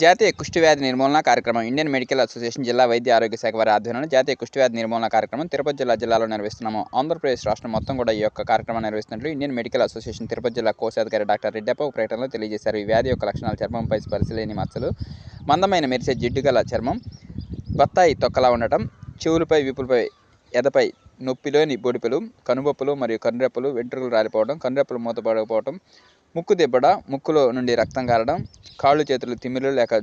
జాతీయ కుష్టివ్యాధి నిర్మూలన కార్యక్రమం ఇండియన్ మెడికల్ అసోసియేషన్ జిల్లా వైద్య ఆరోగ్య శాఖ వారి ఆధ్వర్యంలో జాతీయ కుష్ఠవ్యాధి నిర్మూలన కార్యక్రమం తిరుపతి జిల్లా జిల్లాలో నిర్వహిస్తున్నాము. ఆంధ్రప్రదేశ్ రాష్ట్రం మొత్తం కూడా ఈ యొక్క కార్యక్రమం నిర్వహిస్తున్నట్లు ఇండియన్ మెడికల్ అసోసియేషన్ తిరుపతి జిల్లా కోశాధికారి డాక్టర్ రెడ్డప్ప ఒక ప్రకటనలో తెలియజేశారు. ఈ వ్యాధి యొక్క లక్షణాలు చర్మంపై స్పర్శలేని మచ్చలు మందమైన మెరిసే జిడ్డుగల చర్మం బత్తాయి తొక్కలా ఉండటం చెవులపై విపులపై ఎదపై నొప్పిలోని బొడిపెలు కనుబొప్పులు మరియు కనురెప్పలు వెంట్రుకలు రాలిపోవడం కనురెప్పలు మూతపడకపోవడం ముక్కు దిబ్బడ ముక్కులో నుండి రక్తం కారడం కాళ్ళు చేతులు తిమ్మిలు లేక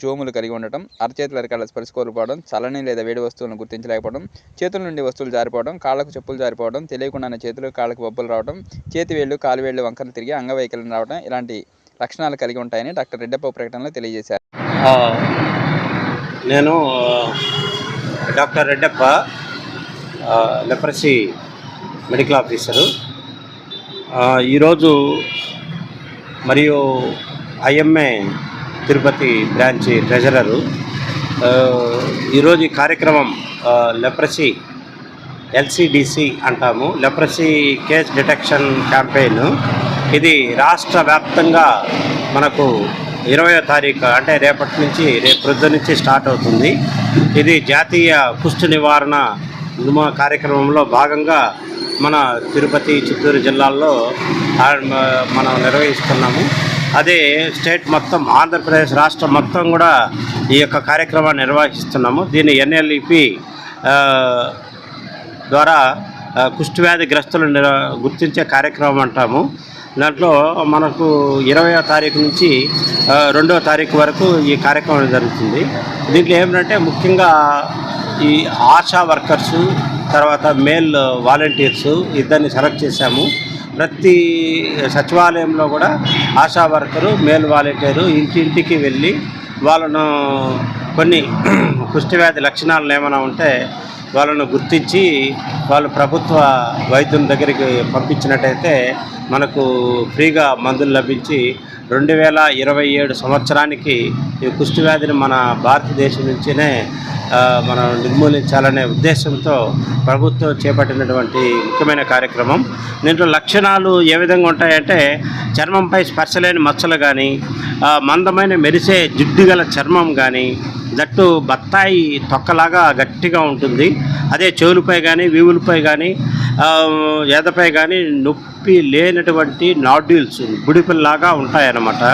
జోములు కలిగి ఉండటం అరచేతుల అరికాళ్ళ స్పర్శ కోల్పోవడం చల్లని లేదా వేడి వస్తువులను గుర్తించలేకపోవడం చేతుల నుండి వస్తువులు జారిపోవడం కాళ్ళకు చెప్పులు జారిపోవడం తెలియకుండానే చేతులు కాళ్ళకు బొబ్బలు రావడం చేతి వేళ్ళు కాలు వేళ్ళు వంకలు తిరిగి అంగవైకల్యం రావడం ఇలాంటి లక్షణాలు కలిగి ఉంటాయని డాక్టర్ రెడ్డప్ప ప్రకటనలో తెలియజేశారు. నేను డాక్టర్ రెడ్డప్ప ఆ, లెప్రసీ మెడికల్ ఆఫీసరు. ఈరోజు మరియు ఐఎంఏ తిరుపతి బ్రాంచ్ ట్రెజరరు. ఈరోజు ఈ కార్యక్రమం లెప్రసీ ఎల్సిడిసి అంటాము. Leprosy case detection campaign. ఇది రాష్ట్ర వ్యాప్తంగా మనకు ఇరవయో తారీఖు అంటే రేపటి నుంచి రేపు ప్రొద్దు నుంచి స్టార్ట్ అవుతుంది. ఇది జాతీయ కుష్టు నివారణ నిర్మూలన కార్యక్రమంలో భాగంగా మన తిరుపతి చిత్తూరు జిల్లాల్లో మనం నిర్వహిస్తున్నాము. అదే స్టేట్ మొత్తం ఆంధ్రప్రదేశ్ రాష్ట్రం మొత్తం కూడా ఈ యొక్క కార్యక్రమాన్ని నిర్వహిస్తున్నాము. దీన్ని ఎన్ఎల్ఈపి ద్వారా ఆ, కుష్ఠవ్యాధి గ్రస్తులను గుర్తించే కార్యక్రమం అంటాము. దాంట్లో మనకు ఇరవయో తారీఖు నుంచి రెండవ తారీఖు వరకు ఈ కార్యక్రమం జరుగుతుంది. దీంట్లో ఏమిటంటే ముఖ్యంగా ఈ ఆశా వర్కర్సు తర్వాత మేల్ వాలంటీర్స్ ఇద్దరిని సెలెక్ట్ చేశాము. ప్రతి సచివాలయంలో కూడా ఆశా వర్కరు మేల్ వాలంటీరు ఇంటింటికి వెళ్ళి వాళ్ళను కొన్ని కుష్ఠవ్యాధి లక్షణాలు ఏమైనా ఉంటే వాళ్ళను గుర్తించి వాళ్ళు ప్రభుత్వ వైద్యుల దగ్గరికి పంపించినట్టయితే మనకు ఫ్రీగా మందులు లభించి రెండు వేల ఇరవై ఏడు సంవత్సరానికి ఈ కుష్ఠవ్యాధిని మన భారతదేశం నుంచినే మనం నిర్మూలించాలనే ఉద్దేశంతో ప్రభుత్వం చేపట్టినటువంటి ముఖ్యమైన కార్యక్రమం. దీంట్లో లక్షణాలు ఏ విధంగా ఉంటాయంటే చర్మంపై స్పర్శలేని మచ్చలు కానీ మందమైన మెరిసే జిడ్డు గల చర్మం కానీ జట్టు బత్తాయి తొక్కలాగా గట్టిగా ఉంటుంది. అదే చెవులపై కానీ వీవులపై కానీ ఎదపై కానీ నొప్పి లేనటువంటి నాడ్యూల్స్ బుడిపిల్లాగా ఉంటాయన్నమాట.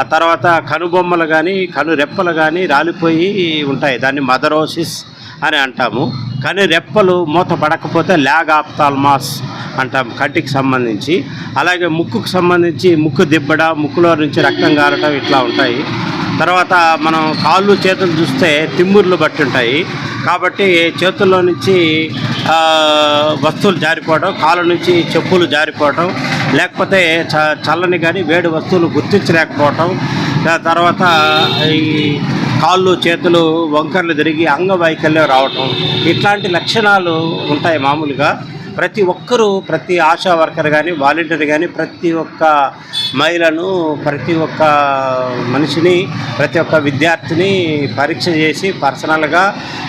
ఆ తర్వాత కనుబొమ్మలు కానీ కను రెప్పలు కానీ రాలిపోయి ఉంటాయి. దాన్ని మదరోసిస్ అని అంటాము. కానీ రెప్పలు మూత పడకపోతే ల్యాగ్ ఆప్తాల్మాస్ అంటాం కంటికి సంబంధించి. అలాగే ముక్కుకు సంబంధించి ముక్కు దిబ్బడ ముక్కులో నుంచి రక్తం గారటం ఇట్లా ఉంటాయి. తర్వాత మనం కాళ్ళు చేతులు చూస్తే తిమ్ముర్లు బట్టి ఉంటాయి. కాబట్టి చేతుల్లో నుంచి వస్తువులు జారిపోవడం కాళ్ళ నుంచి చెప్పులు జారిపోవడం లేకపోతే చ చల్లని కానీ వేడి వస్తువులు గుర్తించలేకపోవటం తర్వాత ఈ కాళ్ళు చేతులు వంకర్లు తిరిగి అంగవైకల్యం రావటం ఇట్లాంటి లక్షణాలు ఉంటాయి మామూలుగా. ప్రతి ఒక్కరూ ప్రతి ఆశా వర్కర్ కానీ వాలంటీర్ కానీ ప్రతి ఒక్క మహిళను ప్రతి ఒక్క మనిషిని ప్రతి ఒక్క విద్యార్థిని పరీక్ష చేసి పర్సనల్గా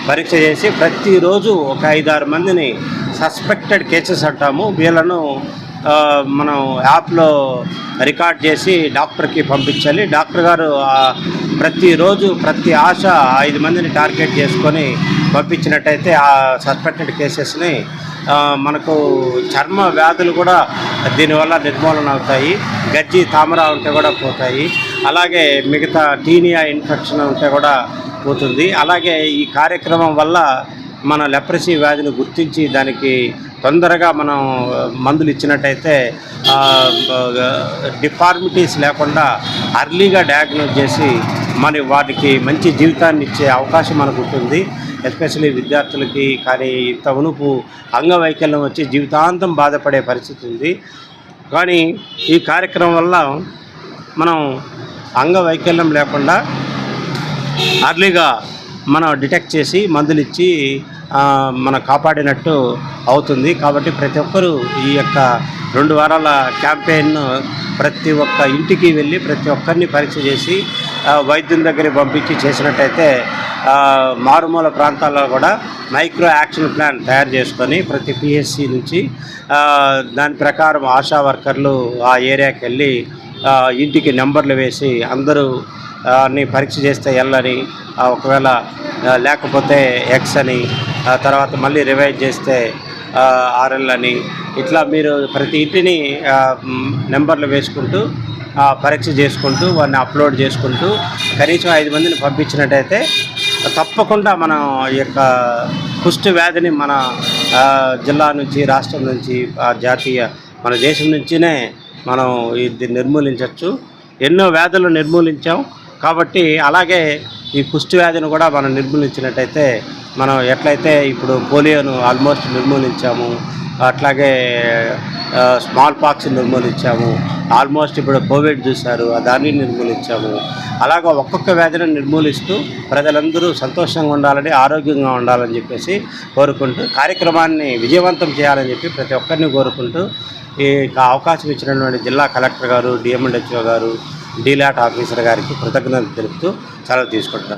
పరీక్ష చేసి ప్రతిరోజు ఒక ఐదారు మందిని సస్పెక్టెడ్ కేసెస్ అంటాము. వీళ్ళను మనం యాప్లో రికార్డ్ చేసి డాక్టర్కి పంపించాలి. డాక్టర్ గారు ప్రతిరోజు ప్రతి ఆశ ఐదు మందిని టార్గెట్ చేసుకొని పంపించినట్టయితే ఆ సస్పెక్టెడ్ కేసెస్ని మనకు చర్మ వ్యాధులు కూడా దీనివల్ల నిర్మూలన అవుతాయి. గజ్జి తామర ఉంటే కూడా పోతాయి. అలాగే మిగతా టీనియా ఇన్ఫెక్షన్ ఉంటే కూడా పోతుంది. అలాగే ఈ కార్యక్రమం వల్ల మన లెప్రసీ వ్యాధిని గుర్తించి దానికి తొందరగా మనం మందులు ఇచ్చినట్టయితే డిఫార్మిటీస్ లేకుండా అర్లీగా డయాగ్నోజ్ చేసి మన వాటికి మంచి జీవితాన్ని ఇచ్చే అవకాశం మనకు ఉంటుంది. ఎస్పెషల్లీ విద్యార్థులకి కానీ ఇంత ఉనుపు అంగవైకల్యం వచ్చి జీవితాంతం బాధపడే పరిస్థితి ఉంది. కానీ ఈ కార్యక్రమం వల్ల మనం అంగవైకల్యం లేకుండా అర్లీగా మనం డిటెక్ట్ చేసి మందులు ఇచ్చి మనం కాపాడినట్టు అవుతుంది. కాబట్టి ప్రతి ఒక్కరూ ఈ యొక్క రెండు వారాల క్యాంపెయిన్ ప్రతి ఒక్క ఇంటికి వెళ్ళి ప్రతి ఒక్కరిని పరీక్ష చేసి వైద్యుల వైద్యుని దగ్గరికి పంపించి చేసినట్టయితే మారుమూల ప్రాంతాల్లో కూడా మైక్రో యాక్షన్ ప్లాన్ తయారు చేసుకొని ప్రతి పిహెచ్సి నుంచి దాని ప్రకారం ఆశా వర్కర్లు ఆ ఏరియాకి వెళ్ళి ఇంటికి నెంబర్లు వేసి అందరూ ని పరీక్ష చేస్తే ఎల్ అని ఒకవేళ లేకపోతే ఎక్స్ అని తర్వాత మళ్ళీ రివైజ్ చేస్తే ఆర్ఎల్ అని ఇట్లా మీరు ప్రతి ఇంటిని నెంబర్లు వేసుకుంటూ పరీక్ష చేసుకుంటూ వారిని అప్లోడ్ చేసుకుంటూ కనీసం ఐదు మందిని పంపించినట్టయితే తప్పకుండా మనం ఈ యొక్క కుష్టి వ్యాధిని మన జిల్లా నుంచి రాష్ట్రం నుంచి జాతీయ మన దేశం నుంచినే మనం ఇది నిర్మూలించవచ్చు. ఎన్నో వ్యాధులు నిర్మూలించాం. కాబట్టి అలాగే ఈ కుష్టి వ్యాధిని కూడా మనం నిర్మూలించినట్టయితే మనం ఎట్లయితే ఇప్పుడు పోలియోను ఆల్మోస్ట్ నిర్మూలించాము అట్లాగే స్మాల్ పాక్స్ నిర్మూలించాము ఆల్మోస్ట్ ఇప్పుడు కోవిడ్ చూశారు దాన్ని నిర్మూలించాము. అలాగా ఒక్కొక్క వ్యాధిని నిర్మూలిస్తూ ప్రజలందరూ సంతోషంగా ఉండాలని ఆరోగ్యంగా ఉండాలని చెప్పేసి కోరుకుంటూ కార్యక్రమాన్ని విజయవంతం చేయాలని చెప్పి ప్రతి ఒక్కరిని కోరుకుంటూ ఈ అవకాశం ఇచ్చినటువంటి జిల్లా కలెక్టర్ గారు డిఎంఎండ్హెచ్ఓ గారు డీలాట్ ఆఫీసర్ గారికి కృతజ్ఞతలు తెలుపుతూ సెలవు తీసుకుంటున్నాను